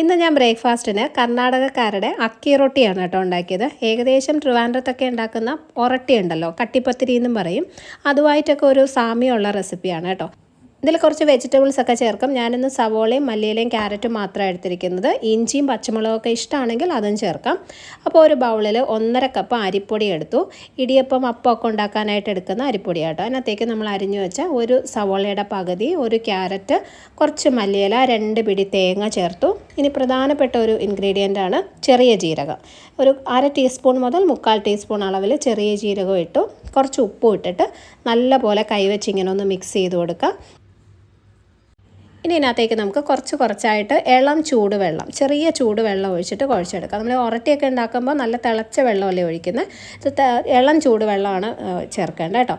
ഇന്ന് ഞാൻ ബ്രേക്ക്ഫാസ്റ്റിന് കർണാടകക്കാരുടെ അക്കി റൊട്ടിയാണ് കേട്ടോ ഉണ്ടാക്കിയത്. ഏകദേശം ട്രിവാൻഡ്രത്തൊക്കെ ഉണ്ടാക്കുന്ന ഒറട്ടി ഉണ്ടല്ലോ കട്ടിപ്പത്തിരി എന്നും പറയും. അതുമായിട്ടൊക്കെ ഒരു സാമ്യമുള്ള റെസിപ്പിയാണ് കേട്ടോ. ഇതിൽ കുറച്ച് വെജിറ്റബിൾസ് ഒക്കെ ചേർക്കും. ഞാനിന്ന് സവോളയും മല്ലിയിലയും ക്യാരറ്റും മാത്രമാണ് എടുത്തിരിക്കുന്നത്. ഇഞ്ചിയും പച്ചമുളകൊക്കെ ഇഷ്ടമാണെങ്കിൽ അതും ചേർക്കാം. അപ്പോൾ ഒരു ബൗളിൽ ഒന്നര കപ്പ് അരിപ്പൊടി എടുത്തു. ഇടിയപ്പം അപ്പമൊക്കെ ഉണ്ടാക്കാനായിട്ട് എടുക്കുന്ന അരിപ്പൊടി കേട്ടോ. അതിനകത്തേക്ക് നമ്മൾ അരിഞ്ഞു വെച്ച ഒരു സവോളയുടെ പകുതി ഒരു ക്യാരറ്റ് കുറച്ച് മല്ലിയില രണ്ട് പിടി തേങ്ങ ചേർത്തു. ഇനി പ്രധാനപ്പെട്ട ഒരു ഇൻഗ്രീഡിയന്റ് ആണ് ചെറിയ ജീരകം. ഒരു അര ടീസ്പൂൺ മുതൽ മുക്കാൽ ടീസ്പൂൺ അളവിൽ ചെറിയ ജീരകം ഇട്ടു. കുറച്ച് ഉപ്പും ഇട്ടിട്ട് നല്ലപോലെ കൈവച്ച് ഇങ്ങനെ ഒന്ന് മിക്സ് ചെയ്ത് കൊടുക്കുക. ഇനി ഇതിനകത്തേക്ക് നമുക്ക് കുറച്ച് കുറച്ചായിട്ട് ഇളം ചൂടുവെള്ളം ചെറിയ ചൂടുവെള്ളം ഒഴിച്ചിട്ട് കുഴച്ചെടുക്കാം. നമ്മൾ ഒരട്ടിയൊക്കെ ഉണ്ടാക്കുമ്പോൾ നല്ല തിളച്ച വെള്ളമല്ലേ ഒഴിക്കുന്നത് ഇത് ഇളം ചൂടുവെള്ളമാണ് ചേർക്കേണ്ടത് കേട്ടോ.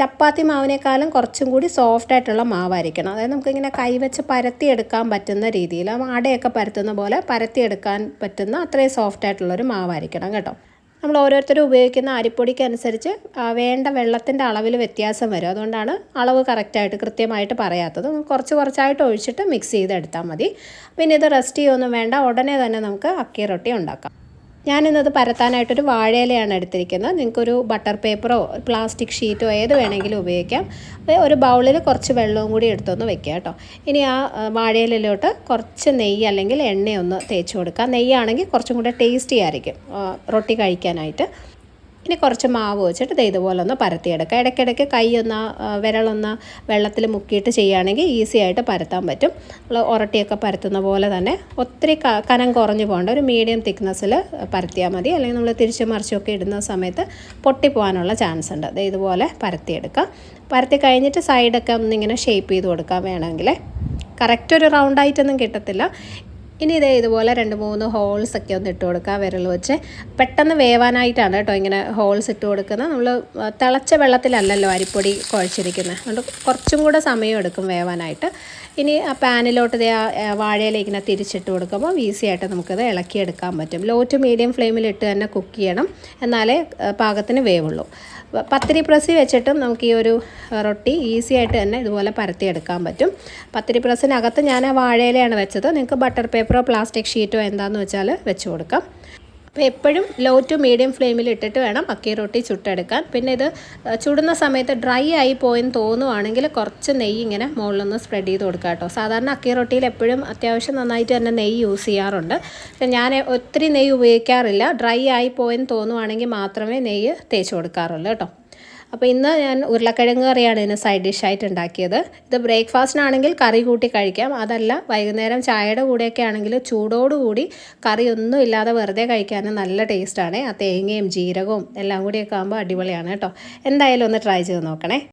ചപ്പാത്തി മാവിനേക്കാളും കുറച്ചും കൂടി സോഫ്റ്റ് ആയിട്ടുള്ള മാവായിരിക്കണം. അതായത് നമുക്കിങ്ങനെ കൈവച്ച് പരത്തിയെടുക്കാൻ പറ്റുന്ന രീതിയിൽ അടയൊക്കെ പരത്തുന്ന പോലെ പരത്തിയെടുക്കാൻ പറ്റുന്ന അത്രയും സോഫ്റ്റ് ആയിട്ടുള്ളൊരു മാവായിരിക്കണം കേട്ടോ. നമ്മൾ ഓരോരുത്തരും ഉപയോഗിക്കുന്ന അരിപ്പൊടിക്ക് അനുസരിച്ച് വേണ്ട വെള്ളത്തിന്റെ അളവിൽ വ്യത്യാസം വരും. അതുകൊണ്ടാണ് അളവ് കറക്റ്റായിട്ട് കൃത്യമായിട്ട് പറയാത്തത്. കുറച്ച് കുറച്ചായിട്ട് ഒഴിച്ചിട്ട് മിക്സ് ചെയ്തെടുത്താൽ മതി. പിന്നെ ഇത് റെസ്റ്റ് ചെയ്യുമൊന്നും വേണ്ട. ഉടനെ തന്നെ നമുക്ക് അക്കി റൊട്ടി ഉണ്ടാക്കാം. ഞാനിന്നത് പരത്താനായിട്ടൊരു വാഴയിലയാണ് എടുത്തിരിക്കുന്നത്. നിങ്ങൾക്കൊരു ബട്ടർ പേപ്പറോ പ്ലാസ്റ്റിക് ഷീറ്റോ ഏത് വേണമെങ്കിലും ഉപയോഗിക്കാം. ഒരു ബൗളിൽ കുറച്ച് വെള്ളവും കൂടി എടുത്തൊന്ന് വെക്കുക കേട്ടോ. ഇനി ആ വാഴയിലോട്ട് കുറച്ച് നെയ്യ് അല്ലെങ്കിൽ എണ്ണയൊന്ന് തേച്ച് കൊടുക്കുക. നെയ്യാണെങ്കിൽ കുറച്ചും കൂടെ ടേസ്റ്റി ആയിരിക്കും. റൊട്ടി കഴിക്കാനായിട്ട്. ഇനി കുറച്ച് മാവ് വെച്ചിട്ട് ഇത് ഇതുപോലെ ഒന്ന് പരത്തിയെടുക്കുക ഇടയ്ക്കിടയ്ക്ക് കൈ ഒന്ന് വിരളൊന്ന് വെള്ളത്തിൽ മുക്കിയിട്ട് ചെയ്യുകയാണെങ്കിൽ ഈസി ആയിട്ട് പരത്താൻ പറ്റും. നമ്മൾ ഉരട്ടിയൊക്കെ പരത്തുന്ന പോലെ തന്നെ ഒത്തിരി കനം കുറഞ്ഞു പോകേണ്ട ഒരു മീഡിയം തിക്നെസ്സിൽ പരത്തിയാൽ മതി. അല്ലെങ്കിൽ നമ്മൾ തിരിച്ചു മറിച്ചൊക്കെ ഇടുന്ന സമയത്ത് പൊട്ടിപ്പോകാനുള്ള ചാൻസ് ഉണ്ട്. അത് ഇതുപോലെ പരത്തിയെടുക്കുക പരത്തി കഴിഞ്ഞിട്ട് സൈഡൊക്കെ ഒന്നിങ്ങനെ ഷേപ്പ് ചെയ്ത് കൊടുക്കാൻ വേണമെങ്കിൽ. കറക്റ്റ് ഒരു റൗണ്ടായിട്ടൊന്നും കിട്ടത്തില്ല. ഇനി ഇതേ ഇതുപോലെ രണ്ട് മൂന്ന് ഹോൾസ് ഒക്കെ ഒന്ന് ഇട്ട് കൊടുക്കുക വിരൽ വെച്ച്. പെട്ടെന്ന് വേവാനായിട്ടാണ് കേട്ടോ ഇങ്ങനെ ഹോൾസ് ഇട്ട് കൊടുക്കുന്നത്. നമ്മൾ തിളച്ച വെള്ളത്തിലല്ലല്ലോ അരിപ്പൊടി കുഴച്ചിരിക്കുന്നത്. അതുകൊണ്ട് കുറച്ചും കൂടെ സമയം എടുക്കും വേവാനായിട്ട്. ഇനി ആ പാനിലോട്ട് ഇതേ വാഴയിലേക്ക് ഇങ്ങനെ തിരിച്ചിട്ട് കൊടുക്കുമ്പോൾ ഈസി ആയിട്ട് നമുക്കത് ഇളക്കിയെടുക്കാൻ പറ്റും. ലോ ടു മീഡിയം ഫ്ലെയിമിൽ ഇട്ട് തന്നെ കുക്ക് ചെയ്യണം. എന്നാലേ പാകത്തിന് വേവുള്ളൂ. പത്തിരി പ്രസ്സിൽ വെച്ചിട്ടും നമുക്ക് ഈ ഒരു റൊട്ടി ഈസി ആയിട്ട് തന്നെ ഇതുപോലെ പരത്തിയെടുക്കാൻ പറ്റും. പത്തിരി പ്രസ്സിനകത്ത് ഞാൻ വാഴയിലയാണ് വെച്ചത്. നിങ്ങൾക്ക് ബട്ടർ പേപ്പറോ പ്ലാസ്റ്റിക് ഷീറ്റോ എന്താണെന്ന് വെച്ചാൽ വെച്ച് കൊടുക്കാം. അപ്പോൾ എപ്പോഴും ലോ ടു മീഡിയം ഫ്ലെയിമിൽ ഇട്ടിട്ട് വേണം അക്കി റൊട്ടി ചുട്ടെടുക്കാൻ. പിന്നെ ഇത് ചുടുന്ന സമയത്ത് ഡ്രൈ ആയി പോയെന്ന് തോന്നുവാണെങ്കിൽ കുറച്ച് നെയ്യ് ഇങ്ങനെ മുകളിലൊന്ന് സ്പ്രെഡ് ചെയ്ത് കൊടുക്കുക കേട്ടോ സാധാരണ അക്കി റൊട്ടിയിൽ എപ്പോഴും അത്യാവശ്യം നന്നായിട്ട് തന്നെ നെയ്യ് യൂസ് ചെയ്യാറുണ്ട്. ഞാൻ ഒത്തിരി നെയ്യ് ഉപയോഗിക്കാറില്ല. ഡ്രൈ ആയി പോയെന്ന് തോന്നുവാണെങ്കിൽ മാത്രമേ നെയ്യ് തേച്ച് കൊടുക്കാറുള്ളൂ കേട്ടോ. അപ്പോൾ ഇന്ന് ഞാൻ ഉരുളക്കിഴങ്ങ് കറിയാണ് ഇതിന് സൈഡ് ഡിഷായിട്ട് ഉണ്ടാക്കിയത്. ഇത് ബ്രേക്ക്ഫാസ്റ്റിനാണെങ്കിൽ കറി കൂട്ടി കഴിക്കാം. അതല്ല വൈകുന്നേരം ചായയുടെ കൂടെയൊക്കെ ആണെങ്കിൽ ചൂടോടുകൂടി കറി ഒന്നും ഇല്ലാതെ വെറുതെ കഴിക്കാനും നല്ല ടേസ്റ്റാണ് ആ തേങ്ങയും ജീരകവും എല്ലാം കൂടിയൊക്കെ ആകുമ്പോൾ അടിപൊളിയാണ് കേട്ടോ. എന്തായാലും ഒന്ന് ട്രൈ ചെയ്ത് നോക്കണേ.